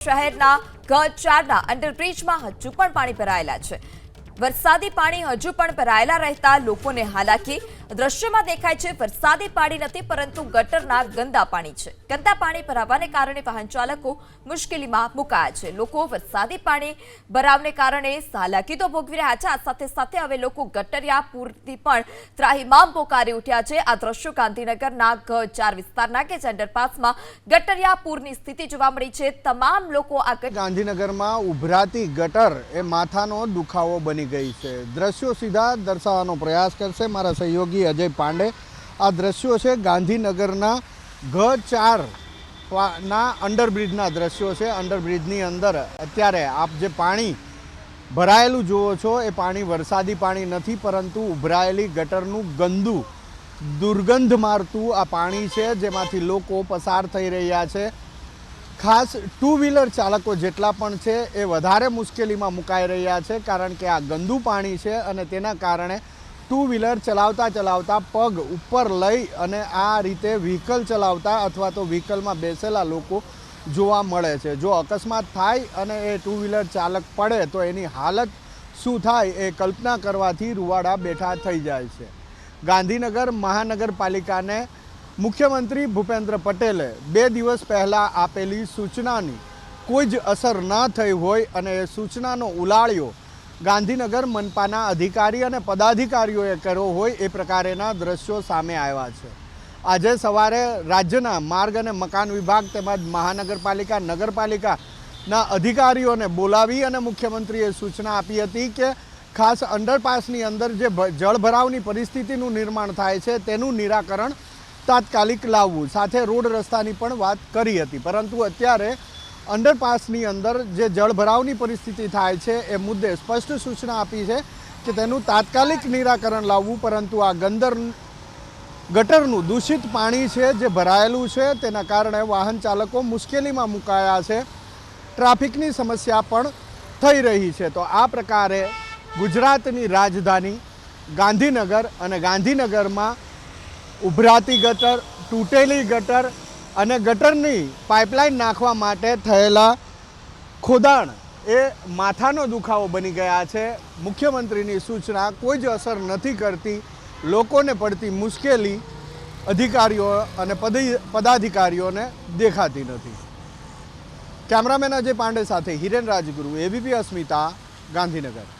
શહેરના ગ ચારના અંડરબ્રિજમાં હજુ પણ પાણી ભરાયેલા છે. વરસાદી પાણી હજુ પણ ભરાયેલા રહેતા લોકોને હાલાકી. દ્રશ્યમાં દેખાય છે, વરસાદી પાણી નથી, પરંતુ ગટરના ગંદા પાણી છે. ગંદા પાણી ભરાવાને કારણે વાહન ચાલકો મુશ્કેલીમાં મુકાયા છે. લોકો વરસાદી પાણી ભરાવને કારણે હાલાકી તો ભોગવી રહ્યા છે. આ સાથે સાથે હવે લોકો ગટરિયા પૂરથી પણ ત્રાહિમામ પોકારી ઉઠ્યા છે. આ દ્રશ્યો ગાંધીનગરના ઘ ચાર વિસ્તારના કે અંડરપાસમાં ગટરિયા પૂરની સ્થિતિ જોવા મળી છે. તમામ લોકો આ ગાંધીનગરમાં ઉભરાતી ગટર એ માથાનો દુખાવો બની ગઈ છે. દ્રશ્યો સીધા દર્શાવવાનો પ્રયાસ કરશે મારા સહયોગી અજય પાંડે. આ દ્રશ્યો છે ગાંધીનગરના ઘ ચાર ના અંડરબ્રિજના દ્રશ્યો છે. અંડરબ્રિજની અંદર અત્યારે આપ જે પાણી ભરાયેલું જુઓ છો, એ પાણી વરસાદી પાણી નથી, પરંતુ ઉભરાયેલી ગટરનું ગંદુ દુર્ગંધ મારતું આ પાણી છે, જેમાંથી લોકો પસાર થઈ રહ્યા છે. ખાસ ટુ વ્હીલર ચાલકો જેટલા પણ છે, એ વધારે મુશ્કેલીમાં મુકાઈ રહ્યા છે, કારણ કે આ ગંદુ પાણી છે અને તેના કારણે ટુ વ્હીલર ચલાવતા ચલાવતા પગ ઉપર લઈ અને આ રીતે વ્હીકલ ચલાવતા અથવા તો વ્હીકલમાં બેસેલા લોકો જોવા મળે છે. જો અકસ્માત થાય અને એ ટુ વ્હીલર ચાલક પડે, તો એની હાલત શું થાય એ કલ્પના કરવાથી રૂવાડા બેઠા થઈ જાય છે. ગાંધીનગર મહાનગરપાલિકાને મુખ્યમંત્રી ભૂપેન્દ્ર પટેલે બે દિવસ પહેલાં આપેલી સૂચનાની કોઈ જ અસર ન થઈ હોય અને એ સૂચનાનો ઉલાળ્યો ગાંધીનગર મનપાના અધિકારી અને પદાધિકારીઓએ કર્યો હોય એ પ્રકારેના દ્રશ્યો સામે આવ્યા છે. આજે સવારે રાજ્યના માર્ગ અને મકાન વિભાગ તેમજ મહાનગરપાલિકા, નગરપાલિકાના અધિકારીઓને બોલાવી અને મુખ્યમંત્રીએ સૂચના આપી હતી કે ખાસ અંડરપાસની અંદર જે જળભરાવની પરિસ્થિતિનું નિર્માણ થાય છે તેનું નિરાકરણ તાત્કાલિક લાવવું. સાથે રોડ રસ્તાની પણ વાત કરી હતી. પરંતુ અત્યારે અંડરપાસની અંદર જે જળભરાવની પરિસ્થિતિ થાય છે એ મુદ્દે સ્પષ્ટ સૂચના આપી છે કે તેનું તાત્કાલિક નિરાકરણ લાવવું, પરંતુ આ ગંદર ગટરનું દૂષિત પાણી છે જે ભરાયેલું છે, તેના કારણે વાહન ચાલકો મુશ્કેલીમાં મુકાયા છે. ટ્રાફિકની સમસ્યા પણ થઈ રહી છે. તો આ પ્રકારે ગુજરાતની રાજધાની ગાંધીનગર અને ગાંધીનગરમાં ઉભરાતી ગટર, તૂટેલી ગટર અને ગટરની પાઇપલાઇન નાખવા માટે થયેલા ખોદાણ એ માથાનો દુખાવો બની ગયા છે. મુખ્યમંત્રીની સૂચના કોઈ જ અસર નથી કરતી. લોકોને પડતી મુશ્કેલી અધિકારીઓ અને પદી, પદાધિકારીઓને દેખાતી નથી. કેમેરામેન અજય પાંડે સાથે હિરેન રાજગુરુ, એબીપી અસ્મિતા, ગાંધીનગર.